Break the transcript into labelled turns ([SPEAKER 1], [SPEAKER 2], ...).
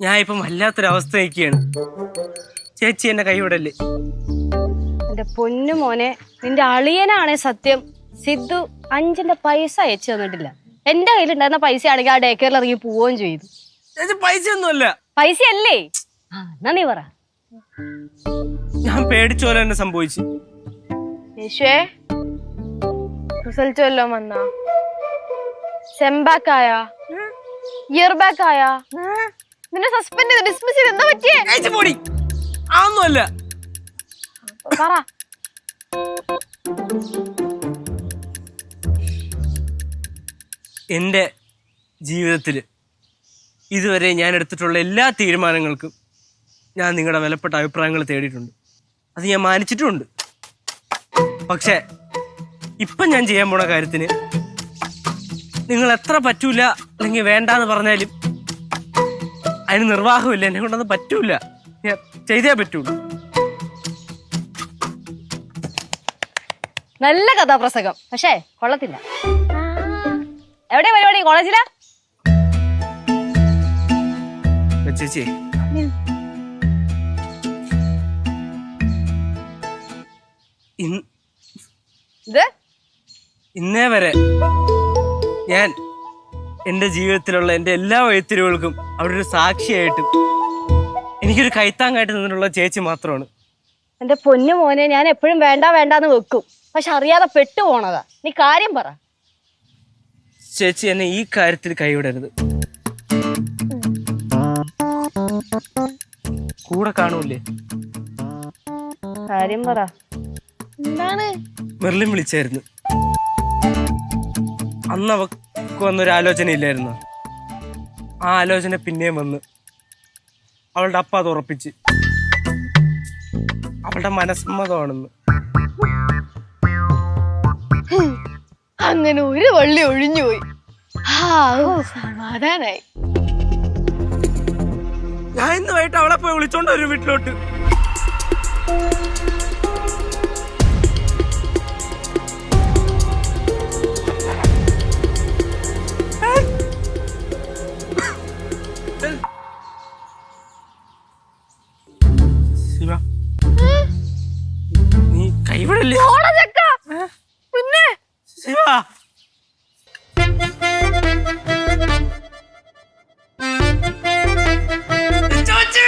[SPEAKER 1] ഞാൻ ഇപ്പം വല്ലാത്തൊരവസ്ഥ നിൽക്കുകയാണ് ചേച്ചി എന്നെ കൈവിടല്ലേ?
[SPEAKER 2] എന്റെ പൊന്നു മോനെ നിന്റെ അളിയനാണേ സത്യം. സിദ്ധു അഞ്ചിന്റെ പൈസ അയച്ചു തന്നിട്ടില്ല. എന്റെ കയ്യിലുണ്ടായിരുന്ന പൈസ ആണെങ്കിൽ ആ ഡേ കെയറിൽ ഇറങ്ങി പോവുകയും ചെയ്തു.
[SPEAKER 1] ചേച്ചി പൈസ ഒന്നുമല്ല
[SPEAKER 2] പൈസ അല്ലേ ആ എന്നാ നീ പറ.
[SPEAKER 1] ഞാൻ പേടിച്ച പോലെ തന്നെ സംഭവിച്ചു.
[SPEAKER 3] യേശുവേ റിസൾട്ട് വല്ലതും വന്നാ? ആയാ? ഇയർ ബാക്ക് ആയാ? നിന്നെ സസ്പെൻഡ് ചെയ്ത് ഡിസ്മിസ് ചെയ്ത് എന്താ പറ്റിയേ?
[SPEAKER 1] ചേച്ചി പൊടി അതൊന്നുമല്ല.
[SPEAKER 3] പറ.
[SPEAKER 1] എന്റെ ജീവിതത്തിൽ ഇതുവരെ ഞാൻ എടുത്തിട്ടുള്ള എല്ലാ തീരുമാനങ്ങൾക്കും ഞാൻ നിങ്ങളുടെ വിലപ്പെട്ട അഭിപ്രായങ്ങൾ തേടിയിട്ടുണ്ട്. അത് ഞാൻ മാനിച്ചിട്ടുമുണ്ട് പക്ഷേ ഇപ്പം ഞാൻ ചെയ്യാൻ പോണ കാര്യത്തിന് നിങ്ങൾ എത്ര പറ്റൂല അല്ലെങ്കിൽ വേണ്ടാന്ന് പറഞ്ഞാലും അതിന് നിർവാഹമില്ല. എന്നെ കൊണ്ടൊന്നും പറ്റൂല. ഞാൻ ചെയ്തേ പറ്റുള്ളൂ.
[SPEAKER 2] നല്ല കഥാപ്രസംഗം. പക്ഷേ കൊള്ളത്തില്ല. എവിടെ പരിപാടി? കോളേജിലാ?
[SPEAKER 1] ചേച്ചി. ഇന്ന്
[SPEAKER 2] ഇത്?
[SPEAKER 1] ഇന്നേ വരെ ഞാൻ എന്റെ ജീവിതത്തിലുള്ള എന്റെ എല്ലാ വഴിത്തിരിവുകൾക്കും അവിടെ ഒരു സാക്ഷിയായിട്ടും എനിക്കൊരു കൈത്താങ്ങായിട്ട് നിന്നിട്ടുള്ള ചേച്ചി മാത്രമാണ്.
[SPEAKER 2] എന്റെ പൊന്നു മോനെ ഞാൻ എപ്പോഴും വേണ്ട വേണ്ടാന്ന് വെക്കും. പക്ഷെ അറിയാതെ പെട്ടു പോണതാ. നീ കാര്യം പറ.
[SPEAKER 1] ചേച്ചി എന്നെ ഈ കാര്യത്തിൽ കൈവിടരുത്. കൂടെ കാണൂല്ലേ?
[SPEAKER 2] കാര്യം പറ.
[SPEAKER 3] എന്താണ്?
[SPEAKER 1] മെർലിൻ വിളിച്ചായിരുന്നു. അന്ന് അവക്ക് വന്നൊരു ആലോചന ഇല്ലായിരുന്നു. ആ ആലോചന പിന്നെയും വന്ന്. അവളുടെ അപ്പ അത് ഉറപ്പിച്ച്. അവളുടെ മനസ്സമ്മതമാണെന്ന്.
[SPEAKER 3] അങ്ങനെ ഒരു വള്ളി ഒഴിഞ്ഞുപോയി ആ ഓ, സമാധാനായി.
[SPEAKER 1] ഞാൻ ഇന്ന് വൈകിട്ട് അവളെ പോയി വിളിച്ചോണ്ട് വരും വീട്ടിലോട്ട്. ശിവ നീ കൈവിടല്ലേ?
[SPEAKER 3] പിന്നെ?
[SPEAKER 1] ശിവ ചോച്ചു